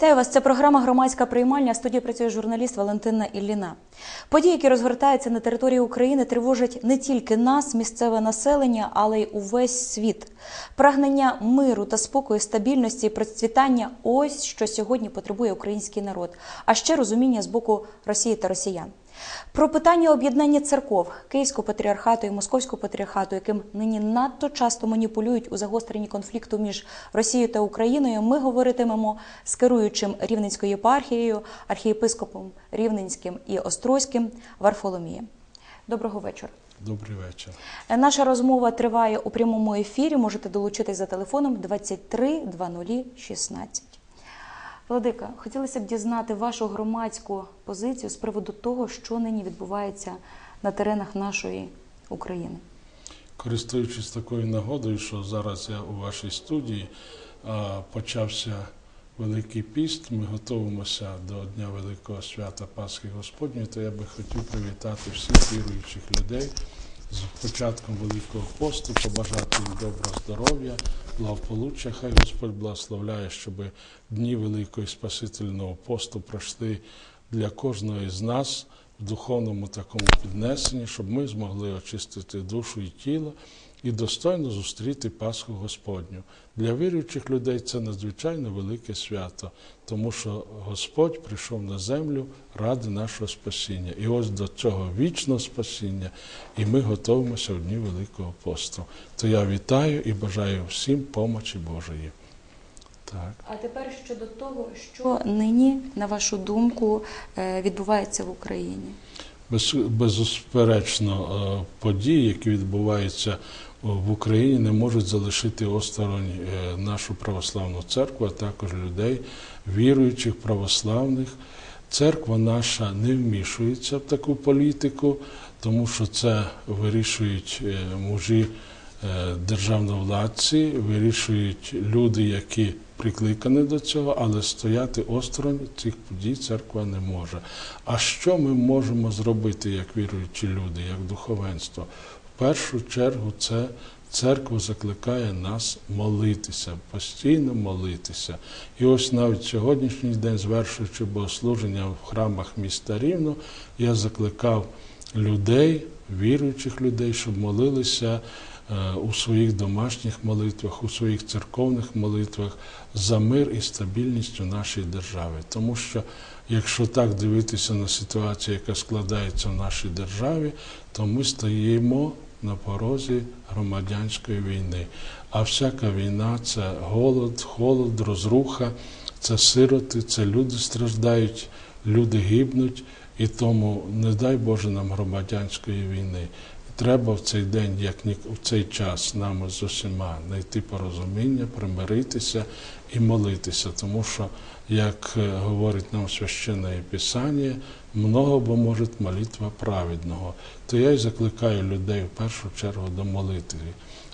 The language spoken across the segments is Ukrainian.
Вітаю вас. Це програма Громадська приймальня. В студії працює журналіст Валентина Ілліна. Події, які розгортаються на території України, тривожать не тільки нас, місцеве населення, але й увесь світ. Прагнення миру та спокою, стабільності і процвітання ось що сьогодні потребує український народ, а ще розуміння з боку Росії та росіян. Про питання об'єднання церков Київського патріархату і Московського патріархату, яким нині надто часто маніпулюють у загостренні конфлікту між Росією та Україною, ми говоритимемо з керуючим Рівненською єпархією, архієпископом Рівненським і Острозьким Варфоломієм. Доброго вечора. Добрий вечір. Наша розмова триває у прямому ефірі. Можете долучитись за телефоном 23 00 16. Владика, хотілося б дізнати вашу громадську позицію з приводу того, що нині відбувається на теренах нашої України. Користуючись такою нагодою, що зараз я у вашій студії почався Великий піст, ми готуємося до Дня Великого свята Пасхи Господньої, то я би хотів привітати всіх віруючих людей з початком Великого посту, побажати їм доброго здоров'я, благополуччя. Хай Господь благословляє, щоб дні Великого Спасительного посту пройшли для кожного із нас духовному такому піднесенні, щоб ми змогли очистити душу і тіло і достойно зустріти Пасху Господню. Для віруючих людей це надзвичайно велике свято, тому що Господь прийшов на землю ради нашого спасіння. І ось до цього вічного спасіння, і ми готуємося в дні Великого посту. То я вітаю і бажаю всім помочі Божої. Так. А тепер щодо того, що нині, на вашу думку, е, відбувається в Україні. Без, безперечно, е, події, які відбуваються в Україні, не можуть залишити осторонь е, нашу православну церкву, а також людей, віруючих православних. Церква наша не вмішується в таку політику, тому що це вирішують е, мужі державновладці, вирішують люди, які прикликані до цього, але стояти осторонь цих подій церква не може. А що ми можемо зробити як віруючі люди, як духовенство? В першу чергу це церква закликає нас молитися, постійно молитися. І ось навіть сьогоднішній день, звершуючи богослуження в храмах міста Рівно, я закликав людей, віруючих людей, щоб молилися у своїх домашніх молитвах, у своїх церковних молитвах за мир і стабільність у нашій державі. Тому що якщо так дивитися на ситуацію, яка складається в нашій державі, то ми стоїмо на порозі громадянської війни. А всяка війна це голод, холод, розруха, це сироти, це люди страждають, люди гибнуть. І тому не дай Боже нам громадянської війни. Треба в цей день, як в цей час, нам з усіма знайти порозуміння, примиритися і молитися, тому що, як говорить нам священне Писання, много бо може молитва праведного. То я й закликаю людей в першу чергу до молитви,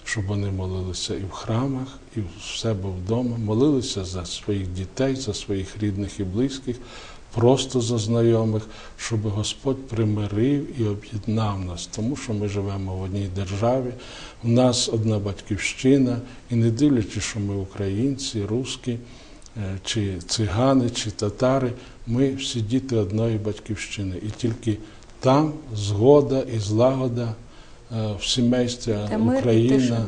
щоб вони молилися і в храмах, і в себе вдома, молилися за своїх дітей, за своїх рідних і близьких просто за знайомих, щоб Господь примирив і об'єднав нас, тому що ми живемо в одній державі, у нас одна батьківщина, і не дивлячись, що ми українці, русські, чи цигани, чи татари, ми всі діти одної батьківщини. І тільки там згода і злагода в сімействі Україна,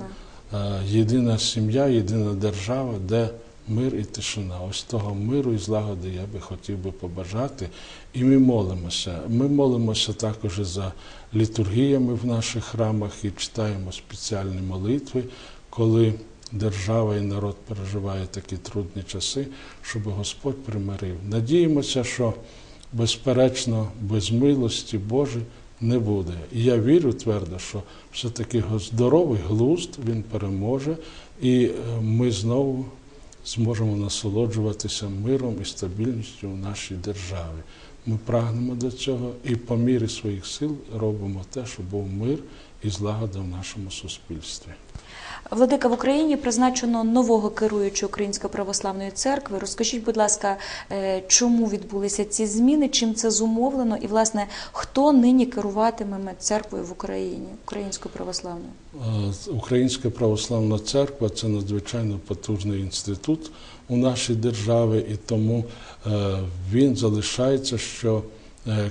єдина сім'я, єдина держава, де мир і тишина. Ось того миру і злагоди я би хотів би побажати. І ми молимося. Ми молимося також за літургіями в наших храмах і читаємо спеціальні молитви, коли держава і народ переживає такі трудні часи, щоб Господь примирив. Надіємося, що безперечно, без милості Божої не буде. І я вірю твердо, що все-таки здоровий глузд він переможе, і ми знову зможемо насолоджуватися миром і стабільністю в нашій державі. Ми прагнемо до цього і по мірі своїх сил робимо те, щоб був мир і злагода в нашому суспільстві. Владика в Україні призначено нового керуючого Української православної церкви. Розкажіть, будь ласка, е, чому відбулися ці зміни, чим це зумовлено, і власне хто нині керуватиме церквою в Україні, Українською православною? Е, Українська православна церква це надзвичайно потужний інститут у нашій державі, і тому е, він залишається що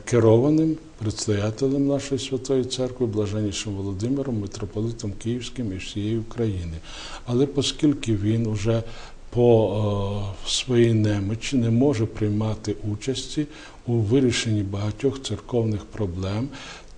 керованим предстоятелем нашої святої церкви, блаженнішим Володимиром, митрополитом Київським і всієї України. Але оскільки він уже по е, своїй немочі не може приймати участі у вирішенні багатьох церковних проблем,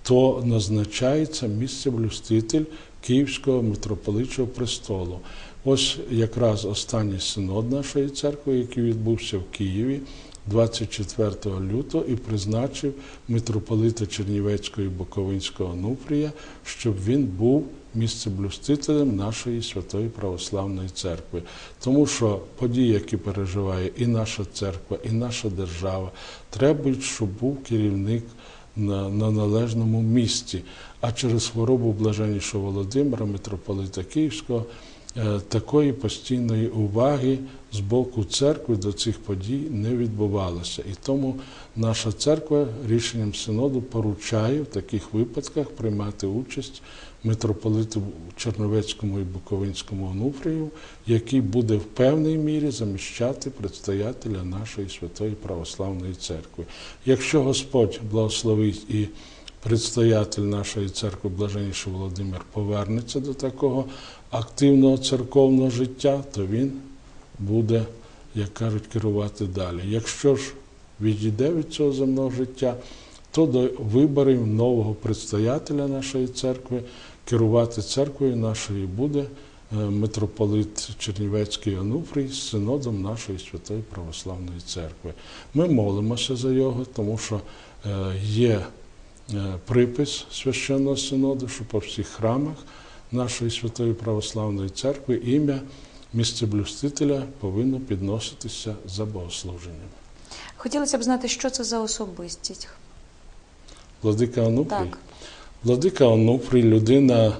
то назначається місцеблюститель Київського митрополичого престолу. Ось якраз останній синод нашої церкви, який відбувся в Києві 24 лютого, і призначив митрополита Чернівецького і Буковинського Нуфрія, щоб він був місцеблюстителем нашої святої православної церкви. Тому що події, які переживає і наша церква, і наша держава, требують, щоб був керівник на, на належному місці. А через хворобу блаженнішого Володимира, митрополита Київського, такої постійної уваги з боку церкви до цих подій не відбувалося. І тому наша церква рішенням синоду поручає в таких випадках приймати участь митрополиту Черновецькому і Буковинському Онуфрію, який буде в певній мірі заміщати предстоятеля нашої святої православної церкви. Якщо Господь благословить і предстоятель нашої церкви, блаженніший Володимир, повернеться до такого активного церковного життя, то він буде, як кажуть, керувати далі. Якщо ж відійде від цього земного життя, то до виборів нового предстоятеля нашої церкви керувати церквою нашою буде е, митрополит Чернівецький Онуфрій з синодом нашої святої православної церкви. Ми молимося за його, тому що е, є е, припис священного синоду, що по всіх храмах нашої святої православної церкви ім'я місцеблюстителя повинно підноситися за богослуженням. Хотілося б знати, що це за особистість. Владика Онуфрій. Так. Владика Онуфрій, людина,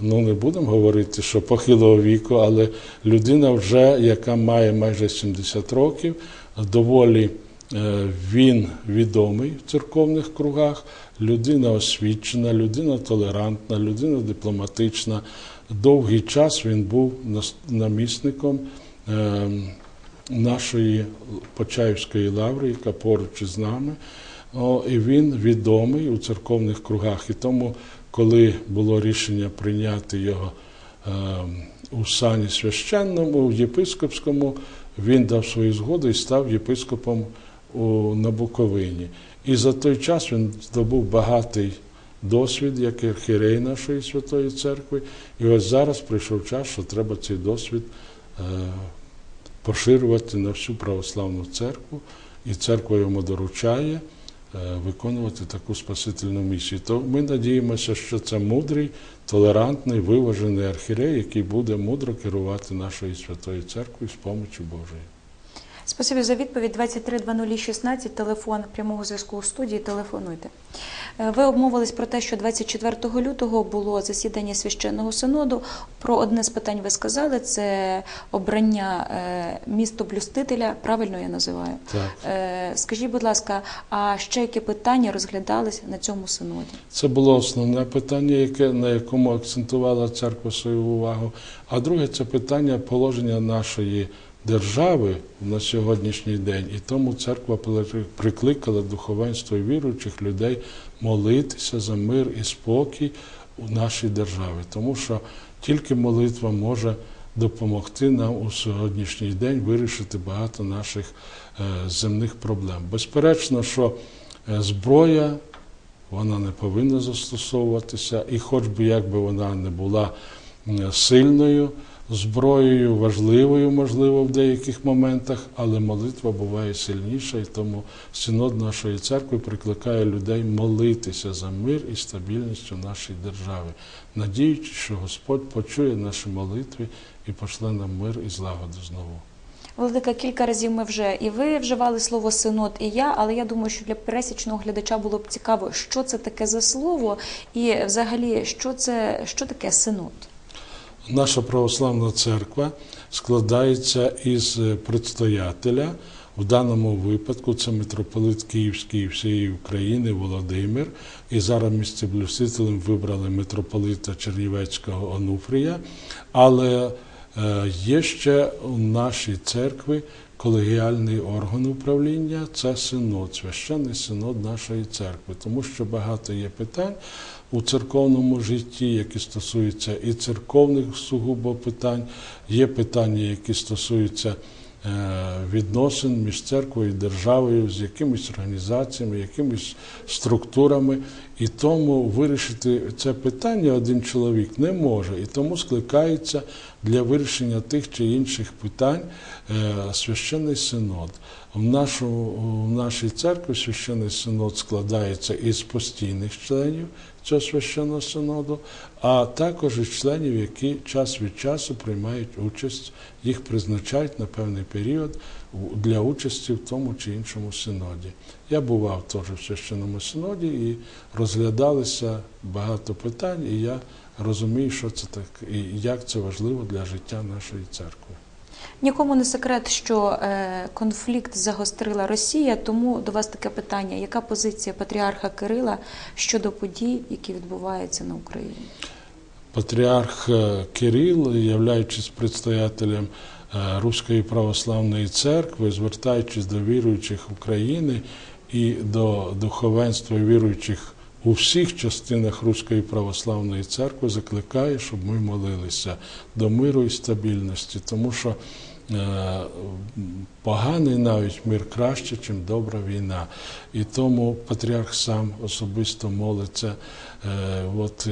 ну не будемо говорити, що похилого віку, але людина вже, яка має майже 70 років, доволі він відомий в церковних кругах, людина освічена, людина толерантна, людина дипломатична. Довгий час він був намісником е, нашої Почаївської лаври, яка поруч із нами. І він відомий у церковних кругах. І тому, коли було рішення прийняти його е, у сані священному, єпископському, він дав свою згоду і став єпископом у, на Буковині. І за той час він здобув багатий досвід як архірей нашої святої церкви. І ось зараз прийшов час, що треба цей досвід е, поширювати на всю православну церкву, і церква йому доручає е, виконувати таку спасительну місію. То ми надіємося, що це мудрий, толерантний, виважений архірей, який буде мудро керувати нашою святою церквою з помочі Божої. Спасибі за відповідь. 232016, телефон прямого зв'язку у студії. Телефонуйте. Е, Ви обмовились про те, що 24 лютого було засідання священного синоду. Про одне з питань ви сказали: це обрання е, містоблюстителя. Правильно я називаю. Так. Е, Скажіть, будь ласка, а ще які питання розглядались на цьому синоді? Це було основне питання, яке, на якому акцентувала церква свою увагу. А друге це питання положення нашої держави на сьогоднішній день. І тому церква при- прикликала духовенство і віруючих людей молитися за мир і спокій у нашій державі, тому що тільки молитва може допомогти нам у сьогоднішній день вирішити багато наших е, земних проблем. Безперечно, що е, зброя вона не повинна застосовуватися, і хоч би як би вона не була сильною зброєю, важливою, можливо, в деяких моментах, але молитва буває сильніша, і тому синод нашої церкви прикликає людей молитися за мир і стабільність у нашій державі, надіючись, що Господь почує наші молитви і пошле нам мир і злагоду знову. Владика, кілька разів ми вже і ви вживали слово синод, і я, але я думаю, що для пересічного глядача було б цікаво, що це таке за слово, і взагалі, що це що таке синод. Наша православна церква складається із е, предстоятеля. В даному випадку це митрополит Київський і всієї України Володимир. І зараз місцеблюстителем вибрали митрополита Чернівецького Онуфрія. Але е, є ще у нашій церкві колегіальний орган управління це синод, священний синод нашої церкви, тому що багато є питань у церковному житті, які стосуються і церковних сугубо питань, є питання, які стосуються відносин між церквою і державою, з якимись організаціями, якимись структурами. І тому вирішити це питання один чоловік не може, і тому скликається для вирішення тих чи інших питань е, священний синод. В, нашу, в нашій церкві священний синод складається із постійних членів цього священного синоду, а також із членів, які час від часу приймають участь, їх призначають на певний період для участі в тому чи іншому синоді. Я бував теж в священному синоді і розглядалися багато питань, і я розумію, що це так і як це важливо для життя нашої церкви. Нікому не секрет, що е, конфлікт загострила Росія, тому до вас таке питання: яка позиція патріарха Кирила щодо подій, які відбуваються на Україні? Патріарх е, Кирил, являючись предстоятелем е, Руської православної церкви, звертаючись до віруючих України і до духовенства віруючих у всіх частинах Руської православної церкви, закликає, щоб ми молилися до миру і стабільності, тому що е, поганий навіть мир краще, ніж добра війна. І тому патріарх сам особисто молиться. Е, От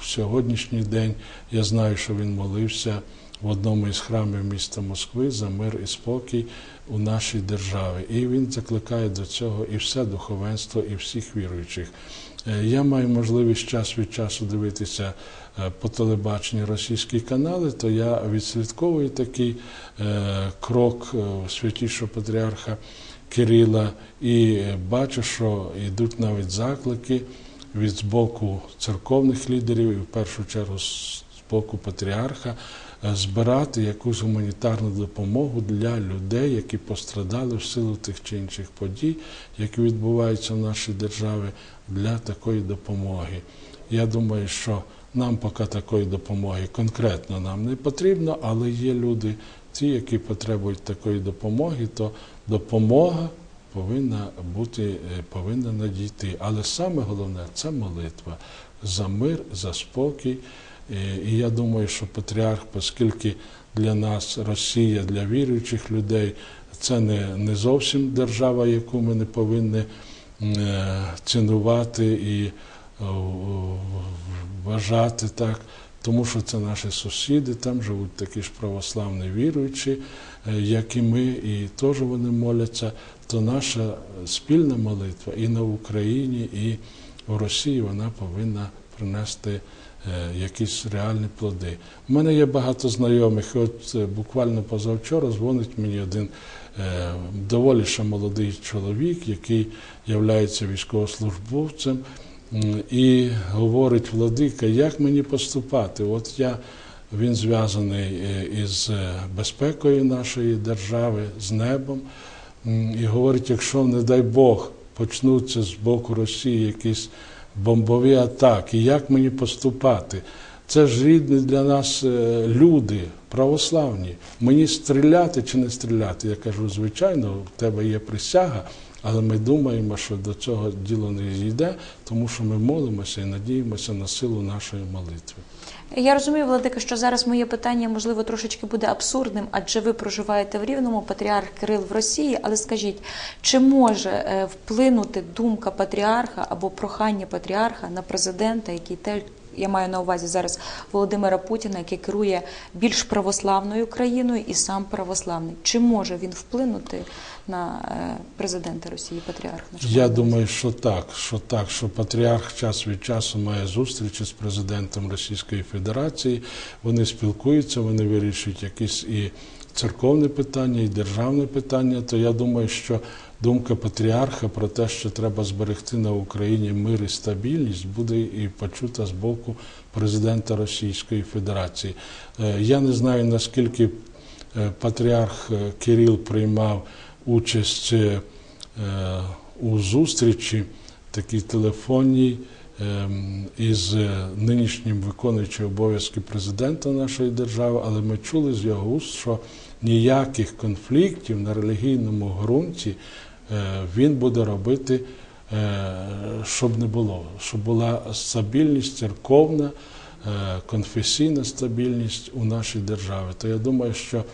в сьогоднішній день я знаю, що він молився в одному із храмів міста Москви за мир і спокій у нашій державі. І він закликає до цього і все духовенство, і всіх віруючих. Е, Я маю можливість час від часу дивитися е, по телебаченню російські канали, то я відслідковую такий е, крок святішого патріарха Кирила і бачу, що йдуть навіть заклики від з боку церковних лідерів і в першу чергу з боку патріарха збирати якусь гуманітарну допомогу для людей, які пострадали в силу тих чи інших подій, які відбуваються в нашій державі, для такої допомоги. Я думаю, що нам поки такої допомоги конкретно нам не потрібно, але є люди, ті, які потребують такої допомоги, то допомога повинна бути, е, повинна надійти. Але саме головне це молитва за мир, за спокій. І я думаю, що патріарх, оскільки для нас Росія, для віруючих людей, це не, не зовсім держава, яку ми не повинні е, цінувати і е, вважати так, тому що це наші сусіди, там живуть такі ж православні віруючі, е, як і ми, і теж вони моляться, то наша спільна молитва і на Україні, і в Росії вона повинна принести якісь реальні плоди. У мене є багато знайомих, от е, буквально позавчора дзвонить мені один е, доволі ще молодий чоловік, який являється військовослужбовцем, і говорить, Владика, як мені поступати? От я він зв'язаний е, із е, безпекою нашої держави, з небом. І говорить, якщо, не дай Бог, почнуться з боку Росії якісь бомбові атаки, як мені поступати? Це ж рідні для нас е, люди, православні. Мені стріляти чи не стріляти? Я кажу, звичайно, в тебе є присяга, але ми думаємо, що до цього діло не йде, тому що ми молимося і надіємося на силу нашої молитви. Я розумію, Владика, що зараз моє питання можливо трошечки буде абсурдним, адже ви проживаєте в Рівному, патріарх Кирил в Росії. Але скажіть, чи може е, вплинути думка патріарха або прохання патріарха на президента, який я маю на увазі зараз Володимира Путіна, який керує більш православною країною і сам православний? Чи може він вплинути на е, президента Росії, патріарх? Я на увазі? думаю, що так, що так, що патріарх час від часу має зустрічі з президентом Російської Федерації. Вони спілкуються, вони вирішують якісь і церковне питання, і державне питання, то я думаю, що думка патріарха про те, що треба зберегти на Україні мир і стабільність, буде і почута з боку президента Російської Федерації. Е, Я не знаю наскільки е, патріарх е, Кирил приймав участь у зустрічі такій телефонній ем, із нинішнім виконуючим обов'язки президента нашої держави, але ми чули з його уст, що ніяких конфліктів на релігійному ґрунті е, він буде робити, е, щоб не було, щоб була стабільність церковна, е, конфесійна стабільність у нашій державі. То я думаю, що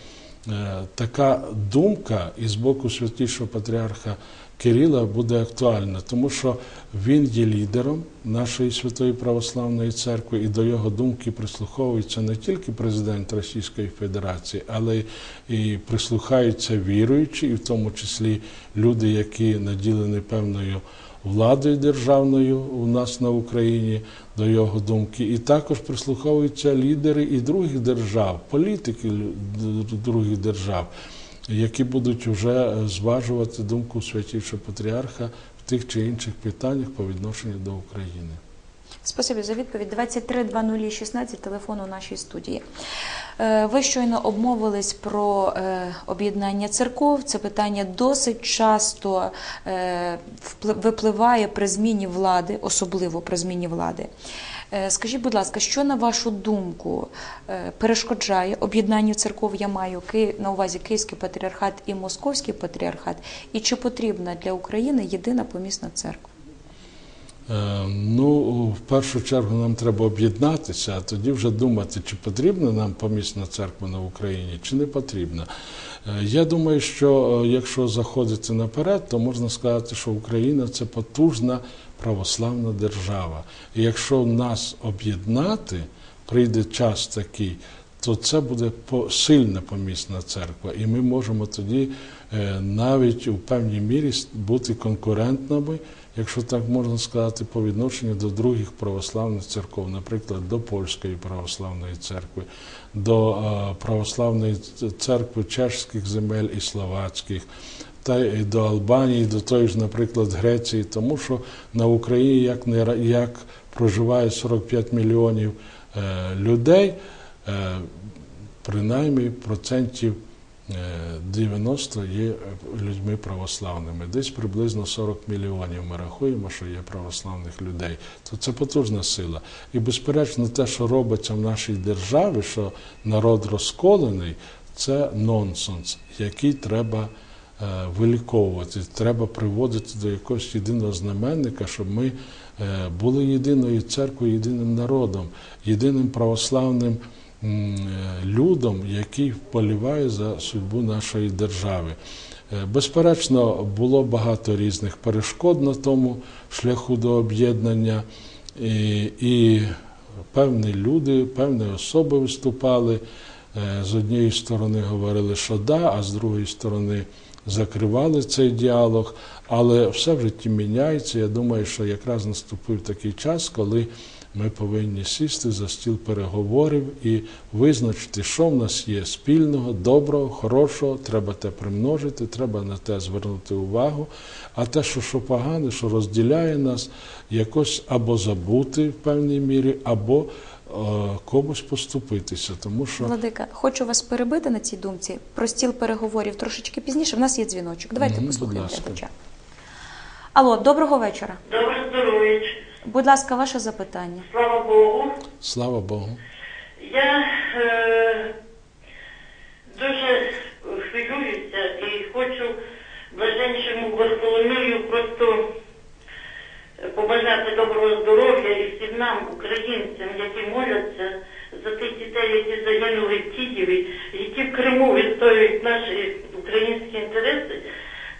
така думка і з боку святішого патріарха Кирила буде актуальна, тому що він є лідером нашої святої православної церкви, і до його думки прислуховується не тільки президент Російської Федерації, але і прислухаються віруючі, і в тому числі люди, які наділені певною владою державною у нас на Україні до його думки, і також прислуховуються лідери і других держав, політики других держав, які будуть вже зважувати думку святішого патріарха в тих чи інших питаннях по відношенню до України. Спасибі за відповідь. 23 0016, телефон у нашій студії. Е, Ви щойно обмовились про е, об'єднання церков. Це питання досить часто е, випливає при зміні влади, особливо при зміні влади. Скажіть, будь ласка, що на вашу думку перешкоджає об'єднанню церков? Я маю на увазі Київський патріархат і Московський патріархат, і чи потрібна для України єдина помісна церква? Е, Ну, в першу чергу нам треба об'єднатися, а тоді вже думати, чи потрібна нам помісна церква на Україні, чи не потрібна. Е, Я думаю, що е, якщо заходити наперед, то можна сказати, що Україна це потужна православна держава. І якщо нас об'єднати, прийде час такий, то це буде сильна помісна церква, і ми можемо тоді навіть у певній мірі бути конкурентними, якщо так можна сказати, по відношенню до других православних церков, наприклад, до польської православної церкви, до е, православної церкви чешських земель і словацьких. Та й до Албанії, до тої ж, наприклад, Греції, тому що на Україні як не як проживає 45 мільйонів е, людей, е, принаймні процентів 90 є е, людьми православними. Десь приблизно 40 мільйонів ми рахуємо, що є православних людей. То це потужна сила. І безперечно, те, що робиться в нашій державі, що народ розколений, це нонсенс, який треба е, виліковувати. Треба приводити до якогось єдиного знаменника, щоб ми е, були єдиною церквою, єдиним народом, єдиним православним людом, який вполіває за судьбу нашої держави. Е, Безперечно, було багато різних перешкод на тому шляху до об'єднання, і, і певні люди, певні особи виступали. Е, З однієї сторони говорили, що да, а з другої сторони закривали цей діалог. Але все в житті міняється. Я думаю, що якраз наступив такий час, коли ми повинні сісти за стіл переговорів і визначити, що в нас є спільного, доброго, хорошого, треба те примножити, треба на те звернути увагу. А те, що, що погане, що розділяє нас, якось або забути в певній мірі, або е, комусь поступитися. Тому що Владика, хочу вас перебити на цій думці. Про стіл переговорів трошечки пізніше. В нас є дзвіночок. Давайте послухаємо глядача. Алло, доброго вечора. Добре здоров'я. Будь ласка, ваше запитання. Слава Богу. слава Богу. Я е, дуже хвилююся і хочу блаженнішому Варфоломію просто побажати доброго здоров'я і всім нам, українцям, які моляться за тих дітей, які загинули в Києві, які в Криму відстоюють наші українські інтереси.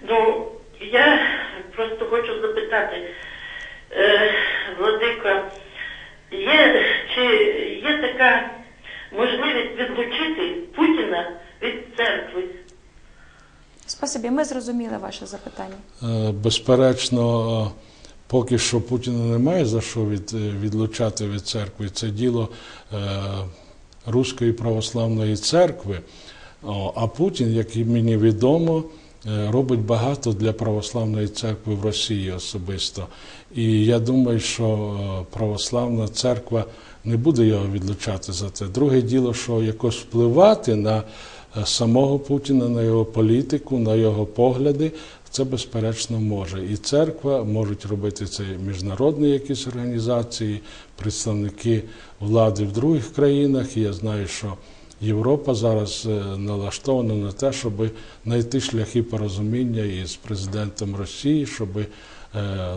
Ну, я просто хочу запитати, е, Владика, є, чи є така можливість відлучити Путіна від церкви? Спасибі, ми зрозуміли ваше запитання. Е, Безперечно, е, поки що Путіна немає за що від, е, відлучати від церкви. Це діло е, Руської православної церкви. О, А Путін, як і мені відомо, робить багато для православної церкви в Росії особисто. І я думаю, що е, православна церква не буде його відлучати за це. Друге діло, що якось впливати на е, самого Путіна, на його політику, на його погляди. Це безперечно може. І церква можуть робити це міжнародні якісь організації, представники влади в других країнах. І я знаю, що Європа зараз е, налаштована на те, щоб знайти шляхи порозуміння із президентом Росії, щоб е,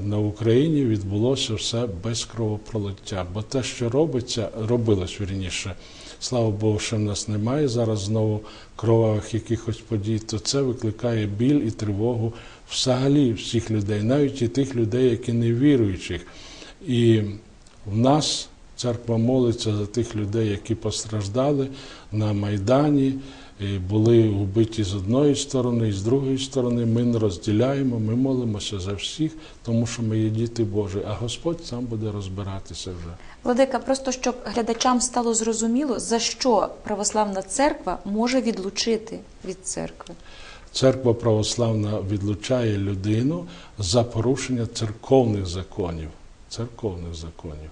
на Україні відбулося все без кровопролиття. Бо те, що робиться, робилось вірніше. Слава Богу, що в нас немає зараз знову кровавих якихось подій, то це викликає біль і тривогу взагалі всіх людей, навіть і тих людей, які не віруючих. І в нас церква молиться за тих людей, які постраждали на Майдані, і були вбиті з одної сторони, і з другої сторони. Ми не розділяємо, ми молимося за всіх, тому що ми є діти Божі, а Господь сам буде розбиратися вже. Владика, просто щоб глядачам стало зрозуміло, за що православна церква може відлучити від церкви. Церква православна відлучає людину за порушення церковних законів. Церковних законів.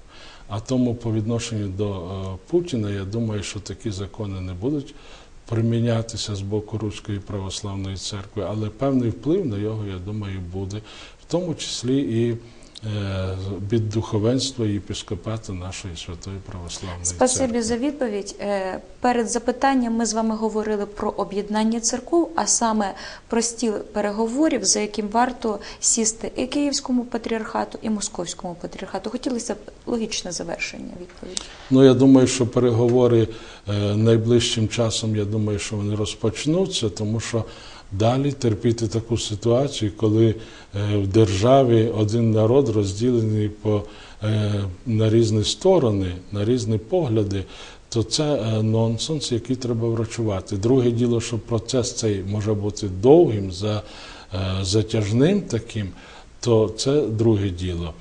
А тому по відношенню до е, Путіна, я думаю, що такі закони не будуть примінятися з боку Руської православної церкви, але певний вплив на його, я думаю, буде, в тому числі і від духовенства і єпископату нашої святої православної Спасибі за відповідь. Е, Перед запитанням ми з вами говорили про об'єднання церков, а саме про стіл переговорів, за яким варто сісти і Київському патріархату, і Московському патріархату. Хотілося б логічне завершення відповіді. Ну, я думаю, що переговори е, найближчим часом, я думаю, що вони розпочнуться, тому що далі терпіти таку ситуацію, коли е, в державі один народ розділений по, е, на різні сторони, на різні погляди, то це е, нонсенс, який треба врачувати. Друге діло, що процес цей може бути довгим, за, затяжним таким, то це друге діло.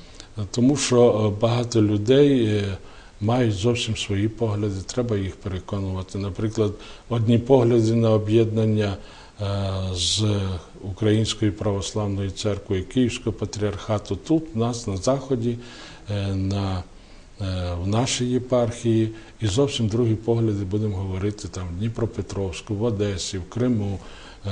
Тому що багато людей мають зовсім свої погляди, треба їх переконувати. Наприклад, одні погляди на об'єднання з Українською православною церквою Київського патріархату тут, у нас на Заході, е, на, е, в нашій єпархії, і зовсім другі погляди будемо говорити там в Дніпропетровську, в Одесі, в Криму. е,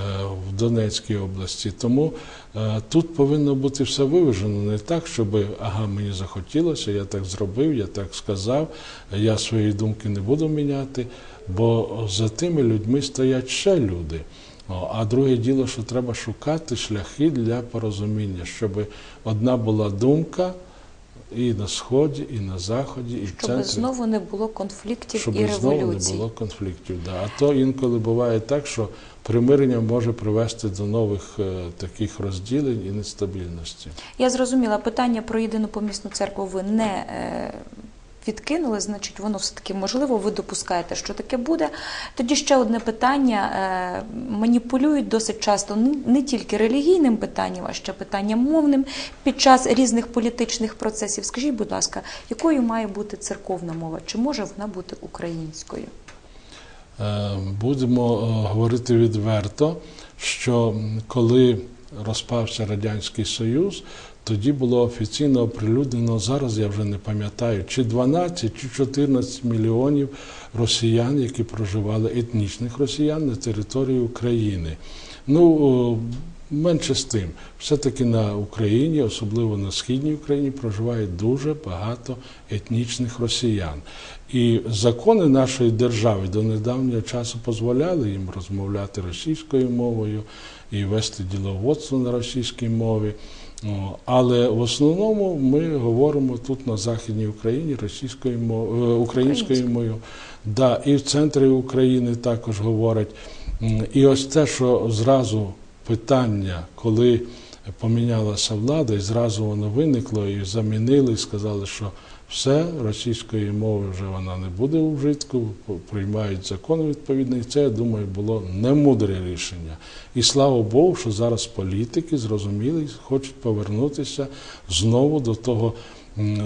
В Донецькій області. Тому е, тут повинно бути все виважено, не так, щоб ага, мені захотілося, я так зробив, я так сказав, я свої думки не буду міняти, бо за тими людьми стоять ще люди. А друге діло, що треба шукати шляхи для порозуміння, щоб одна була думка і на сході, і на заході, і в Щоб центрі. знову не було конфліктів Щоб і знову не було конфліктів. Да. А то інколи буває так, що примирення може привести до нових е, таких розділень і нестабільності. Я зрозуміла, питання про єдину помісну церкву ви не е, відкинули, значить, воно все-таки можливо, ви допускаєте, що таке буде. Тоді ще одне питання. Е, маніпулюють досить часто не- не тільки релігійним питанням, а ще питанням мовним під час різних політичних процесів. Скажіть, будь ласка, якою має бути церковна мова? Чи може вона бути українською? Е, Будемо е, говорити відверто, що коли розпався Радянський Союз, тоді було офіційно оприлюднено, зараз я вже не пам'ятаю, чи 12, чи 14 мільйонів росіян, які проживали етнічних росіян на території України. Ну, менше з тим, все-таки на Україні, особливо на східній Україні, проживає дуже багато етнічних росіян. І закони нашої держави до недавнього часу дозволяли їм розмовляти російською мовою і вести діловодство на російській мові. Але в основному ми говоримо тут на Західній Україні російською мовою, українською мовою. Да, і в центрі України також говорять. І ось те, що зразу питання, коли помінялася влада, і зразу воно виникло, і замінили, і сказали, що все, російської мови вже вона не буде у вжитку, приймають закон відповідний. Це, я думаю, було немудре рішення. І слава Богу, що зараз політики зрозуміли, хочуть повернутися знову до того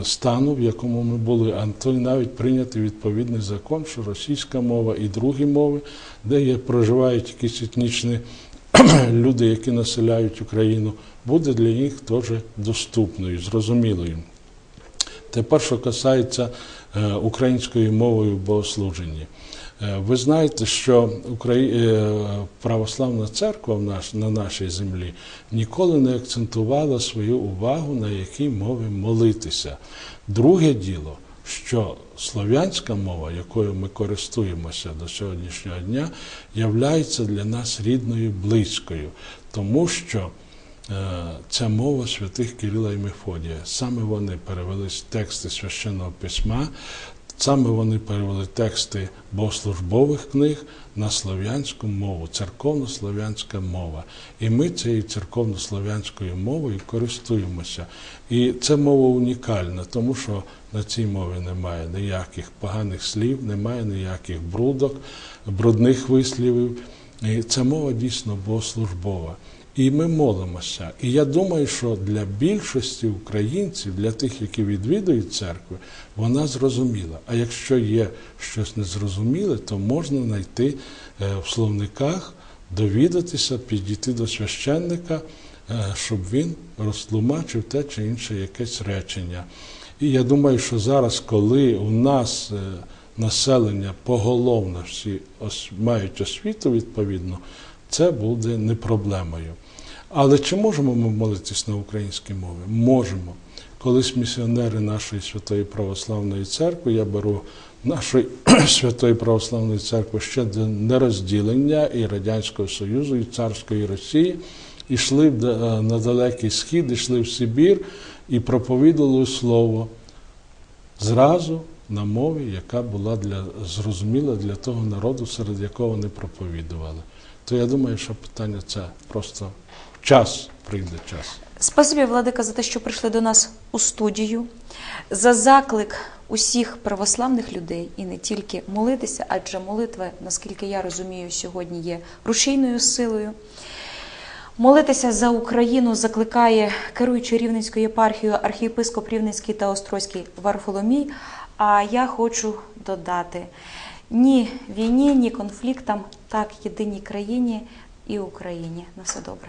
стану, в якому ми були, а то й навіть прийняти відповідний закон, що російська мова і другі мови, де є, проживають якісь етнічні люди, які населяють Україну, буде для них теж доступною, зрозумілою. Тепер, що касається е, української мови в богослуженні. Е, Ви знаєте, що е, православна церква на нашій землі ніколи не акцентувала свою увагу на якій мові молитися. Друге діло, що слов'янська мова, якою ми користуємося до сьогоднішнього дня, являється для нас рідною близькою, тому що Ця мова святих Кирила і Мефодія. Саме вони перевели тексти священного письма, саме вони перевели тексти богослужбових книг на слов'янську мову, церковно-слов'янська мова. І ми цією церковно-слов'янською мовою користуємося. І це мова унікальна, тому що на цій мові немає ніяких поганих слів, немає ніяких брудок, брудних вислівів. І ця мова дійсно богослужбова. І ми молимося. І я думаю, що для більшості українців, для тих, які відвідують церкви, вона зрозуміла. А якщо є щось незрозуміле, то можна знайти е, в словниках, довідатися, підійти до священника, е, щоб він розтлумачив те чи інше якесь речення. І я думаю, що зараз, коли у нас е, населення поголовно всі мають освіту відповідно, це буде не проблемою. Але чи можемо ми молитись на українській мові? Можемо. Колись місіонери нашої святої православної церкви, я беру нашої святої православної церкви ще до нерозділення і Радянського Союзу, і царської Росії, йшли на далекий схід, йшли в Сибір і проповідували слово зразу на мові, яка була для зрозуміла для того народу, серед якого вони проповідували. То я думаю, що питання це просто час прийде час. Спасибі, Владика, за те, що прийшли до нас у студію, за заклик усіх православних людей і не тільки молитися, адже молитва, наскільки я розумію, сьогодні є рушійною силою. Молитися за Україну закликає керуючий Рівненською єпархією архієпископ Рівненський та Острозький Варфоломій. А я хочу додати: ні війні, ні конфліктам, так єдиній країні і Україні. На все добре.